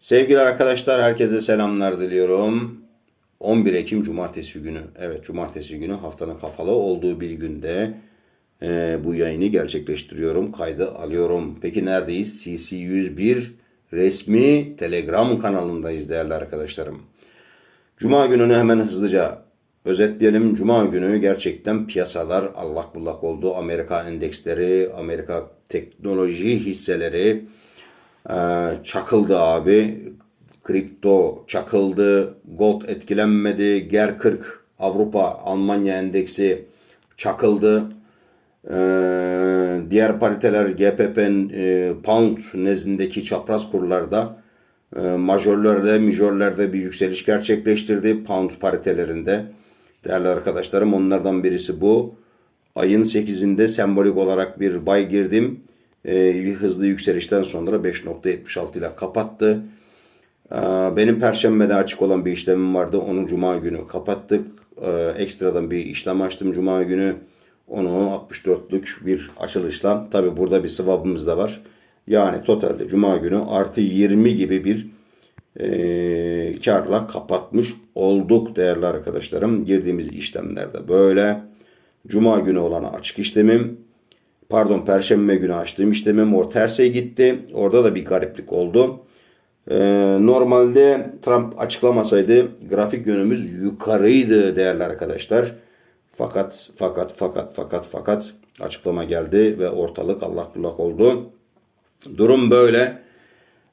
Sevgili arkadaşlar herkese selamlar diliyorum. 11 Ekim Cumartesi günü. Evet Cumartesi günü haftanın kapalı olduğu bir günde e, bu yayını gerçekleştiriyorum. Kaydı alıyorum. Peki neredeyiz? CC101 resmi Telegram kanalındayız değerli arkadaşlarım. Cuma gününü hemen hızlıca özetleyelim. Cuma günü gerçekten piyasalar allak bullak oldu. Amerika endeksleri, Amerika teknoloji hisseleri çakıldı abi. Kripto çakıldı. Gold etkilenmedi. Ger 40 Avrupa Almanya endeksi çakıldı. Ee, diğer pariteler GPP'nin e, pound nezdindeki çapraz kurlarda e, majörlerde, mijörlerde bir yükseliş gerçekleştirdi pound paritelerinde. Değerli arkadaşlarım onlardan birisi bu. Ayın 8'inde sembolik olarak bir bay girdim. E, hızlı yükselişten sonra 5.76 ile kapattı. Ee, Benim perşembede açık olan bir işlemim vardı. Onu cuma günü kapattık. Ee, Ekstradan bir işlem açtım cuma günü. Onu 64'lük bir açılışla. Tabi burada bir swap'ımız da var. Yani totalde cuma günü artı 20 gibi bir e, karla kapatmış olduk değerli arkadaşlarım. Girdiğimiz işlemlerde böyle. Cuma günü olan açık işlemim pardon perşembe günü açtığım işlemim o terse gitti. Orada da bir gariplik oldu. Ee, normalde Trump açıklamasaydı grafik yönümüz yukarıydı değerli arkadaşlar. Fakat fakat fakat fakat fakat açıklama geldi ve ortalık allak bullak oldu. Durum böyle.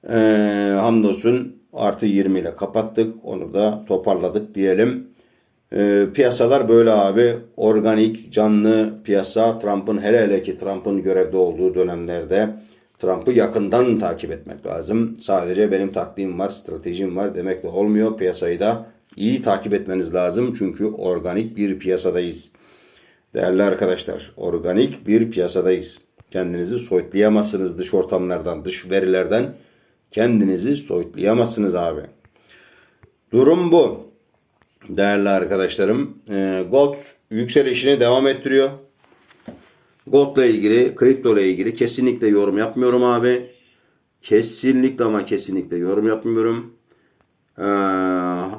Ee, hamdolsun artı 20 ile kapattık. Onu da toparladık diyelim. Ee, piyasalar böyle abi. Organik, canlı piyasa. Trump'ın hele hele ki Trump'ın görevde olduğu dönemlerde Trump'ı yakından takip etmek lazım. Sadece benim taktiğim var, stratejim var demekle olmuyor. Piyasayı da iyi takip etmeniz lazım. Çünkü organik bir piyasadayız. Değerli arkadaşlar, organik bir piyasadayız. Kendinizi soyutlayamazsınız dış ortamlardan, dış verilerden. Kendinizi soyutlayamazsınız abi. Durum bu. Değerli arkadaşlarım, e, yükselişini devam ettiriyor. Gold'la ilgili, kripto ile ilgili kesinlikle yorum yapmıyorum abi. Kesinlikle ama kesinlikle yorum yapmıyorum. Ee,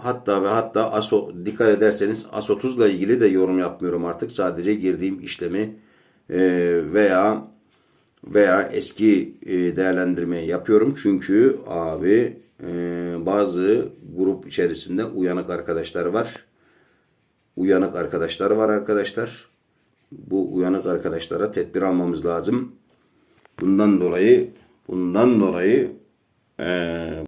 hatta ve hatta ASO dikkat ederseniz AS30 ile ilgili de yorum yapmıyorum artık. Sadece girdiğim işlemi e, veya veya eski e, değerlendirmeyi yapıyorum. Çünkü abi e, bazı grup içerisinde uyanık arkadaşlar var. Uyanık arkadaşlar var arkadaşlar. Bu uyanık arkadaşlara tedbir almamız lazım. Bundan dolayı bundan dolayı e,